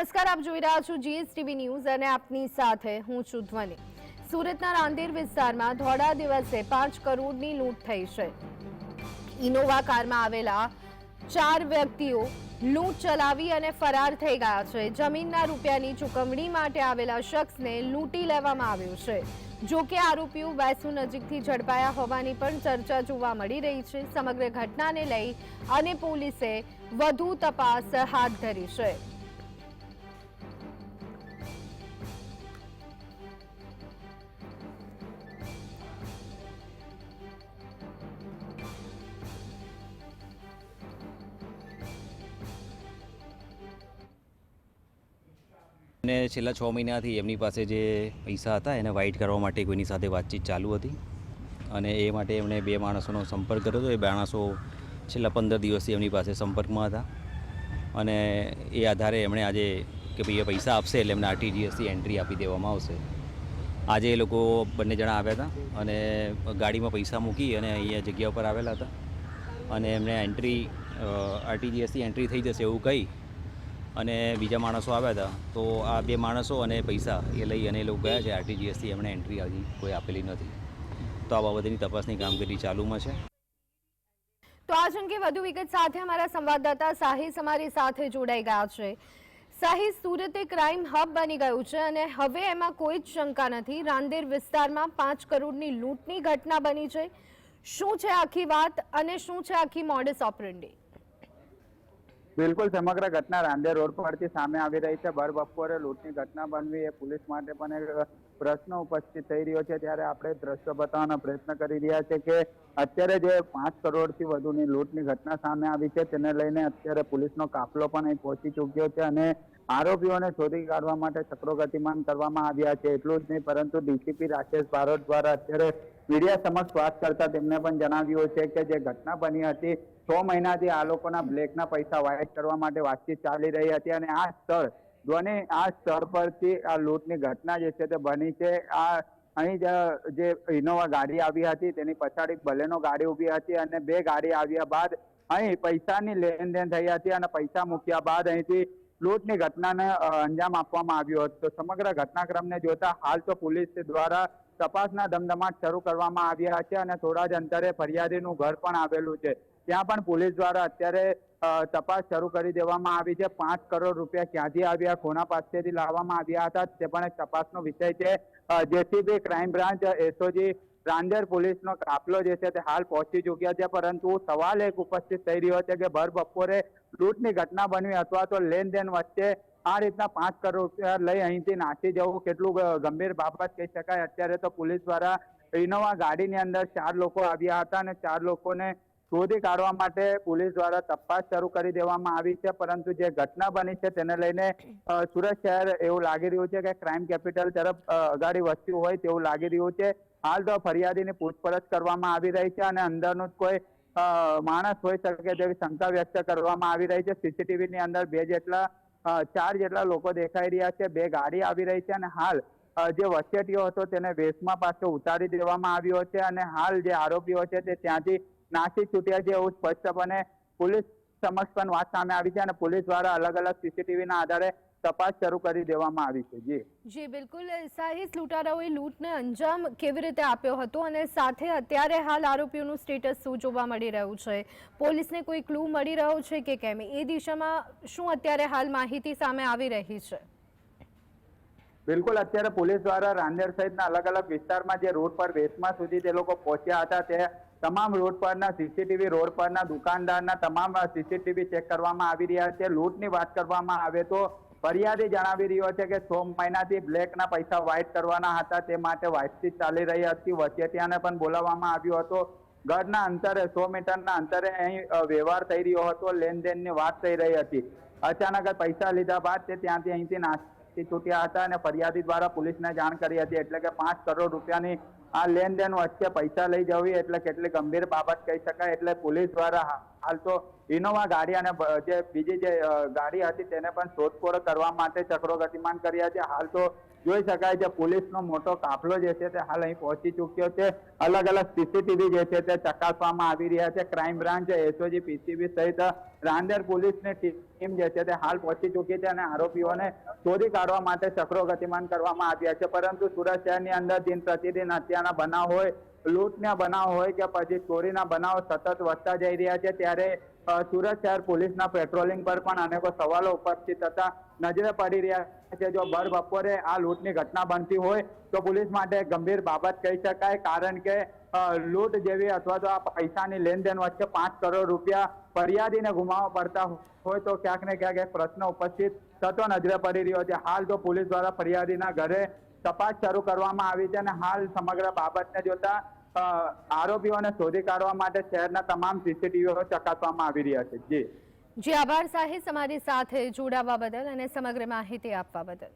નમસ્કાર, આપ જોઈ રહ્યા છો જીએસટીવી ન્યૂઝ અને આપની સાથે હું છું ધ્વનિ. સુરતના રાંદેર વિસ્તારમાં ધોળા દિવસે પાંચ કરોડની લૂંટ થઈ છે. ઇનોવા કારમાં આવેલા ચાર વ્યક્તિઓ લૂંટ ચલાવી અને ફરાર થઈ ગયા છે. જમીનના રૂપિયાની ચૂકવણી માટે આવેલા શખ્સને લૂંટી લેવામાં આવ્યો છે. જો કે આરોપીઓ વેસુ નજીકથી ઝડપાયા હોવાની પણ ચર્ચા જોવા મળી રહી છે. સમગ્ર ઘટનાને લઈ અને પોલીસે વધુ તપાસ હાથ ધરી છે. અને છેલ્લા છ મહિનાથી એમની પાસે જે પૈસા હતા એને વાઇટ કરવા માટે કોઈની સાથે વાતચીત ચાલુ હતી. અને એ માટે એમણે બે માણસોનો સંપર્ક કર્યો હતો. એ માણસો છેલ્લા પંદર દિવસથી એમની પાસે સંપર્કમાં હતા. અને એ આધારે એમણે આજે કે ભાઈ એ પૈસા આપશે એટલે એમને આરટીજીએસથી એન્ટ્રી આપી દેવામાં આવશે. આજે એ લોકો બંને જણા આવ્યા હતા અને ગાડીમાં પૈસા મૂકી અને અહીંયા જગ્યા ઉપર આવેલા હતા. અને એમને એન્ટ્રી આરટીજીએસથી એન્ટ્રી થઈ જશે એવું કહી અને બીજા માણસો આવ્યા હતા, તો આ બે માણસો અને પૈસા એ લઈ અને એ લોકો ગયા છે. આરટીજીએસથી એમણે એન્ટ્રી હજી કોઈ આપેલી નથી. તો આ બાબતની તપાસની કામગીરી ચાલુમાં છે. તો આજ અંગે વધુ વિગત સાથે અમારા સંવાદદાતા સાહિસ અમારી સાથે જોડાઈ ગયા છે. સાહિસ સુરત એ ક્રાઇમ હબ બની ગયું છે અને હવે એમાં કોઈ જ શંકા નથી. રાંદેર વિસ્તારમાં પાંચ કરોડની લૂંટની ઘટના બની છે. શું છે આખી વાત અને શું છે આખી મોડસ ઓપરેન્ડી બિલકુલ સમગ્ર ઘટના રાંદેર રોડ પરથી સામે આવી રહી છે. ભર બપોરે લૂંટની ઘટના બનવી એ પોલીસ માટે પણ એક પ્રશ્ન ઉપસ્થિત થઈ રહ્યો છે. ત્યારે આપણે દ્રશ્ય બતાવવાનો પ્રયત્ન કરી રહ્યા છે કે અત્યારે જે પાંચ કરોડથી વધુની લૂંટની ઘટના સામે આવી છે, તેને લઈને અત્યારે પોલીસનો કાફલો પણ અહીં પહોંચી ચૂક્યો છે અને આરોપીઓને શોધી કાઢવા માટે ચક્રો ગતિમાન કરવામાં આવ્યા છે, એટલું જ નહીં, પરંતુ ડીસીપી રાકેશ બારોટ દ્વારા અત્યારે મીડિયા સમક્ષ વાત કરતા તેમણે પણ જણાવ્યું છે કે જે ઘટના બની હતી, છ મહિનાથી આ લોકોના બ્લેકના પૈસા વાયટ કરવા માટે વાતચીત ચાલી રહી હતી અને આ સ્થળ, ધ્વની આ સ્થળ પરથી આ લૂંટની ઘટના જે છે તે બની છે, આ અહીં જ ઇનોવા ગાડી આવી હતી તેની પછાડી બલેનો ગાડી ઊભી હતી અને બે ગાડી આવ્યા બાદ અહીં પૈસાની લેનદેન થઈ હતી અને પૈસા મૂક્યા બાદ અહીંથી લૂંટની ઘટનાને અંજામ આપવામાં આવ્યો હતો. સમગ્ર ઘટનાક્રમને જોતા હાલ તો પોલીસ દ્વારા તપાસના ધમધમાટ શરૂ કરવામાં આવ્યા છે અને થોડા જ અંતરે ફરિયાદીનું ઘર પણ આવેલું છે. ત્યાં પણ પોલીસ દ્વારા અત્યારે તપાસ શરૂ કરી દેવામાં આવી છે. પાંચ કરોડ રૂપિયા ક્યાંથી આવ્યા, કોના પાસેથી લાવવામાં આવ્યા હતા તે પણ એક તપાસનો વિષય છે. JCB crime branch SOG Rander પોલીસનો કાફલો જે છે તે હાલ પહોંચી ચૂક્યા છે, પરંતુ સવાલ એક ઉપસ્થિત થઈ રહ્યો છે કે ભર બપોરે લૂંટની ઘટના બનવી અથવા તો લેનદેન વચ્ચે આ રીતના પાંચ કરોડ રૂપિયા લઈ અહીંથી નાસી જવું કેટલું ગંભીર બાબત કહી શકાય? અત્યારે તો પોલીસ દ્વારા ઇનોવા ગાડીની અંદર ચાર લોકો આવ્યા હતા અને ચાર લોકોને શોધી કાઢવા માટે પોલીસ દ્વારા તપાસ શરૂ કરી દેવામાં આવી છે, પરંતુ જે ઘટના બની છે તેને લઈને સુરત શહેર એવું લાગી રહ્યું છે કે ક્રાઇમ કેપિટલ તરફ અગાડી વધતું હોય તેવું લાગી રહ્યું છે. હાલ તો ફરિયાદીની પૂછપરછ કરવામાં આવી રહી છે અને અંદરનું કોઈ માણસ હોઈ શકે તેવી શંકા વ્યક્ત કરવામાં આવી રહી છે. સીસીટીવીની અંદર બે જેટલા ચાર જેટલા લોકો દેખાઈ રહ્યા છે. બે ગાડી આવી રહી છે અને હાલ જે વચેટીઓ હતો તેને વેશમાં પાછો ઉતારી દેવામાં આવ્યો છે અને હાલ જે આરોપીઓ છે તે ત્યાંથી નાસી છૂટ્યા છે એવું સ્પષ્ટપણે પોલીસ સમક્ષ પણ વાત સામે આવી છે અને પોલીસ દ્વારા અલગ અલગ સીસીટીવીના આધારે તપાસ શરૂ કરી દેવામાં આવી છે જી. જી બિલકુલ. સાહિસ લૂંટારાઓએ લૂંટને અંજામ કેવી રીતે આપ્યો હતો અને સાથે અત્યારે હાલ આરોપીઓનું સ્ટેટસ શું જોવા મળી રહ્યું છે? પોલીસને કોઈ ક્લુ મળી રહ્યો છે કે કેમ? એ દિશામાં શું અત્યારે હાલ માહિતી સામે આવી રહી છે? બિલકુલ અત્યારે પોલીસ દ્વારા રાંદેર સહિતના અલગ અલગ વિસ્તારમાં જે રોડ પર વેસમાં સુધી તે લોકો પહોંચ્યા હતા તે તમામ રોડ પરના સીસીટીવી રોડ પરના દુકાનદારના તમામ સીસીટીવી ચેક કરવામાં આવી રહ્યા છે. લૂંટની વાત કરવામાં આવે તો ફરિયાદી જણાવી રહ્યો છે કે છ મહિનાથી બ્લેકના પૈસા વ્હાઇટ કરવાના હતા. તે માટે વાતચીત ચાલી રહી હતી. વચેટિયાને પણ બોલાવવામાં આવ્યો હતો. ઘરના અંતરે, સો મીટરના અંતરે અહીં વ્યવહાર થઈ રહ્યો હતો. લેનદેનની વાત થઈ રહી હતી. અચાનક પૈસા લીધા બાદ તે ત્યાંથી અહીંથી નાસી છૂટ્યા હતા અને ફરિયાદી દ્વારા પોલીસને જાણ કરી હતી. એટલે કે પાંચ કરોડ રૂપિયાની આ લેનદેન વચ્ચે પૈસા લઈ જવી એટલે કેટલી ગંભીર બાબત કહી શકાય. એટલે પોલીસ દ્વારા હાલ તો ઇનોવા ગાડી અને જે બીજી જે ગાડી હતી તેને પણ શોધખોળ કરવા માટે ચક્રો ગતિમાન કર્યા છે. હાલ તો જોઈ શકાય છે પોલીસનો મોટો કાફલો જે છે તે હાલ અહીં પહોંચી ચૂક્યો છે. અલગ અલગ સીસીટીવી જે છે તે ચકાસવામાં આવી રહ્યા છે. ક્રાઇમ બ્રાન્ચ એસઓજી પીસીબી સહિત રાંદેર પોલીસની ટીમ જે છે તે હાલ પહોંચી ચૂકી છે અને આરોપીઓને શોધી કાઢવા માટે ચક્રો ગતિમાન કરવામાં આવ્યા છે. પરંતુ સુરત શહેરની અંદર દિન પ્રતિદિન હત્યાના બનાવ હોય લૂંટના બનાવ હોય કે પછી ચોરીના બનાવ સતત વધતા જઈ રહ્યા છે, ત્યારે સુરત શહેર પોલીસના પેટ્રોલિંગ પર પણ અનેકો સવાલો ઉપસ્થિત થતા નજરે પડી રહ્યા છે. જો ભર બપોરે આ લૂંટની ઘટના બનતી હોય, તો પોલીસ માટે ગંભીર બાબત કહી શકાય, કારણ કે લૂંટ જેવી અથવા તો આ પૈસાની લેનદેન વચ્ચે પાંચ કરોડ રૂપિયા ફરિયાદીને ગુમાવવા પડતા હોય, તો ક્યાંક ને ક્યાંક એક પ્રશ્ન ઉપસ્થિત થતો નજરે પડી રહ્યો છે. હાલ તો પોલીસ દ્વારા ફરિયાદીના ઘરે તપાસ શરૂ કરવામાં આવી છે અને હાલ સમગ્ર બાબતને જોતા આરોપીઓને શોધી કાઢવા માટે શહેરના તમામ સીસીટીવીઓ ચકાસવામાં આવી રહ્યા છે. જી. જી, આભાર સાહેબ અમારી સાથે જોડાવા બદલ અને સમગ્ર માહિતી આપવા બદલ.